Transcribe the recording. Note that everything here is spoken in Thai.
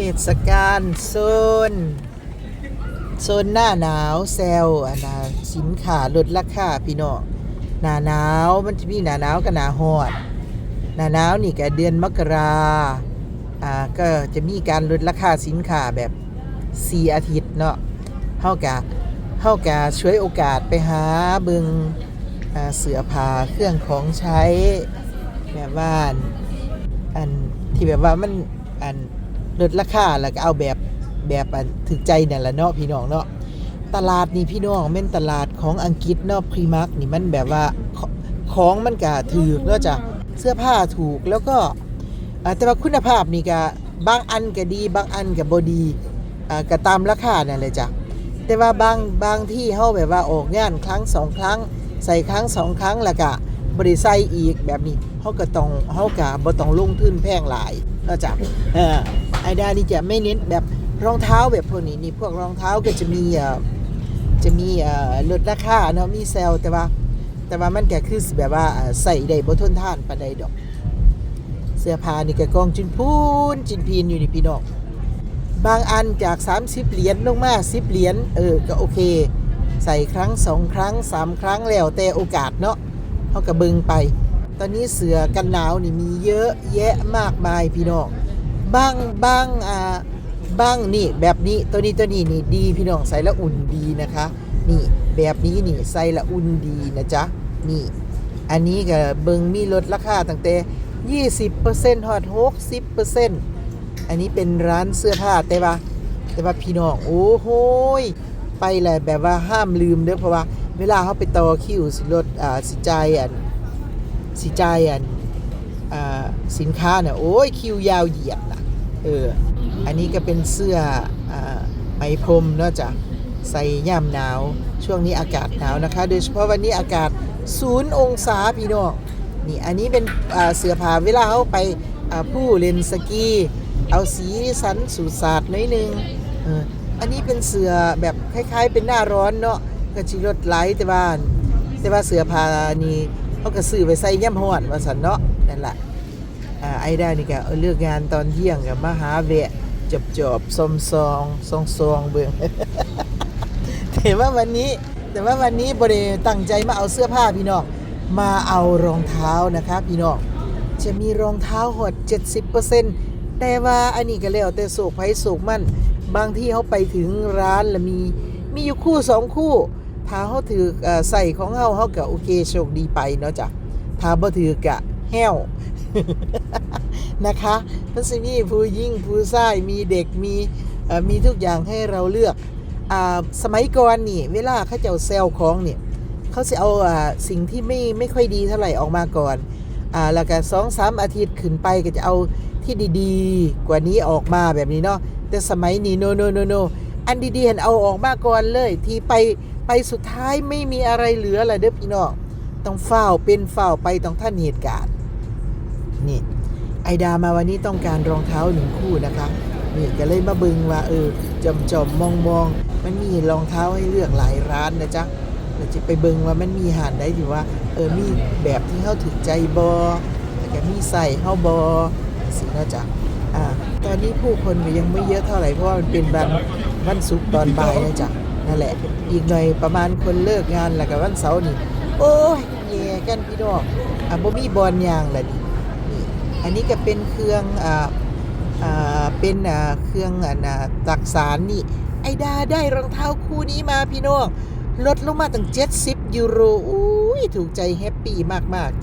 เทศกาลโซนโซนหน้าหนาวเซลอันนะสินค้าลดราคาพี่น้องหน้าหนาวมันจะมีหน้าหนาวกับหน้าร้อนหน้าหนาวนี่ก็เดือนมกราอ่าก็จะมีการลดราคาสินค้าแบบ4อาทิตย์เนาะเฮากะเฮากะช่วยโอกาสไปหาเบิงอ่าเสื้อผ้าเครื่องของใช้แบบว่านอันที่แบบว่ามันอัน ลดราคาแล้วก็เอาแบบแบบถึกใจนั่นแหละเนาะพี่น้องเนาะตลาดนี่พี่น้องแม่นตลาดของอังกฤษเนาะพรีมาร์กนี่มันแบบว่าขของมันก็ถูกเนาะจ้ะเสื้อผ้าถูกแล้วก็แต่ว่าคุณภาพนี่ก็บางอันก็ดี บางอันก็บ่ดีอ่าก็ตามราคานั่นเลยจ้ะแต่ว่าบางบางที่เฮาแบบว่าออกงานครั้งสองครั้ง ใส่ครั้งสองครั้งแล้วก็บ่ได้ใส่อีกแบบนี้เฮาก็ต้องเฮาก็บ่ต้องลงทุนแพงหลายเนาะจ้ะเออไอดานี่จะไม่เน้นแบบรองเท้าแบบพวกนี้นี่พวกรองเท้าก็จะมีจะมีลดราคาเนาะมีเซลแต่ว่า แต่ว่ามันก็คือแบบว่าใส่ได้บ่ทนทานปานใดดอก เสื้อผ้านี่ก็กองจินพูนจินพีนอยู่นี่พี่น้องบางอันจาก 30 เหรียญลงมา 10 เหรียญเออก็โอเค ใส่ครั้ง 2 ครั้ง 3 ครั้งแล้วแต่โอกาสเนาะเขากระบึงไป ตอนนี้เสือกันหนาวนี่มีเยอะแยะมากมายพี่น้อง บ้างบ้างอ่าบ้างนี่แบบนี้ตัวนี้ตัวนี้นี่ดีพี่น้องใส่แล้วอุ่นดีนะคะ นี่แบบนี้นี่ใส่และอุ่นดีนะจ๊ะนี่ อันนี้ก็เบิงมีลดราคาตั้งแต่20%ฮอด60%อันนี้เป็นร้านเสื้อผ้าแต่ว่าแต่ว่าพี่น้องโอ้โหยไปเลยแบบว่าห้ามลืมเด้อเพราะว่าเวลาเขาไปต่อคิวสิรถอ่าสิจายอันสิจายอันอ่าสินค้าเนี่ยโอ้ยคิวยาวเหยียดนะ เอออันนี้ก็เป็นเสื้ออไหมพรมเนาะจ้ะใส่ย่ามหนาว ช่วงนี้อากาศหนาวนะคะ โดยเฉพาะวันนี้อากาศศูนย์องศาพี่น้องนี่อันนี้เป็นเสื้อผ้าเวลาเขาไปผู้เล่นสกี เอาสีสันสูตรศาสตร์หน้อยนึงอ,อันนี้เป็นเสื้อแบบคล้าย ๆ เป็นหน้าร้อนเนาะก็ชิรถไหลแต่ว่าแต่ว่าเสื้อพานี่เขาก็ซื้อไปใส่ย่ำหอดว่าสันเนาะนั่นแหละ ไอ้ได้นี่ก็เลือกงานตอนเที่ยงกับมาหาแวะจบจบซมซองซองซองเบิ่งแต่ว่าวันนี้แต่ว่าวันนี้บริตั้งใจมาเอาเสื้อผ้าพี่น้องมาเอารองเท้านะคะพี่น้องจะมีรองเท้าหด 70%แต่ว่าอันนี้ก็แล้วแต่โศกไผโศกมั่น บางที่เขาไปถึงร้านแล้วมีมีอยู่คู่สองคู่ถ้าเขาถือเอ่อใส่ของเขาเขาก็โอเคโชคดีไปเนาะจ้ะถ้าบ่ถือกะ แห้วนะคะมันจะมีผู้ยิ่งผู้ชายมีเด็กมีมีทุกอย่างให้เราเลือกอสมัยก่อนนี่ เวลาเขาเจ้าเซลของเนี่ยเขาจะเอาอสิ่งที่ไม่ไม่ค่อยดีเท่าไหร่ออกมาก่อนอ่าแล้วก็สองสามอาทิตย์ขึ้นไปก็จะเอาที่ดีๆ กว่านี้ออกมาแบบนี้เนาะแต่สมัยนี้โนโนโนโนอันดีๆเห็นเอาออกมาก่อนเลย ที่ไปไปสุดท้ายไม่มีอะไรเหลือเลยเด้อพี่น้องต้องเฝ้าเป็นเฝ้าไปต้องท่านเหตุการณ์ นี่ไอดามาวันนี้ต้องการรองเท้าหนึ่งคู่นะคะนี่ก็เลยมาบึงว่าเออจอมจอมมองมองมันมีรองเท้าให้เลือกหลายร้านนะจ๊ะเราจะไปเบิงว่ามันมีหานได้อยู่ว่าเออมีแบบที่เข้าถึงใจบอแล้วก็มีใส่เข้าบอสินะจ๊ะอ่าตอนนี้ผู้คนก็ยังไม่เยอะเท่าไหร่เพราะว่ามันเป็นวันวันศุกร์ตอนบ่ายนะจ๊ะนั่นแหละ อีกหน่อยประมาณคนเลิกงานแล้วก็วันเสาร์นี่โอ้ยแย่กันพี่น้องอะบ่มีบอลยางละนี่ อันนี้ก็เป็นเครื่องอ่าอ่าเป็นอ่าเครื่องอ่าน่ะตักสารนี่ ไอดาได้รองเท้าคู่นี้มาพี่น้อง ลดลงมาตั้ง 70 ยูโรอุ้ยถูกใจแฮปปี้มาก ๆ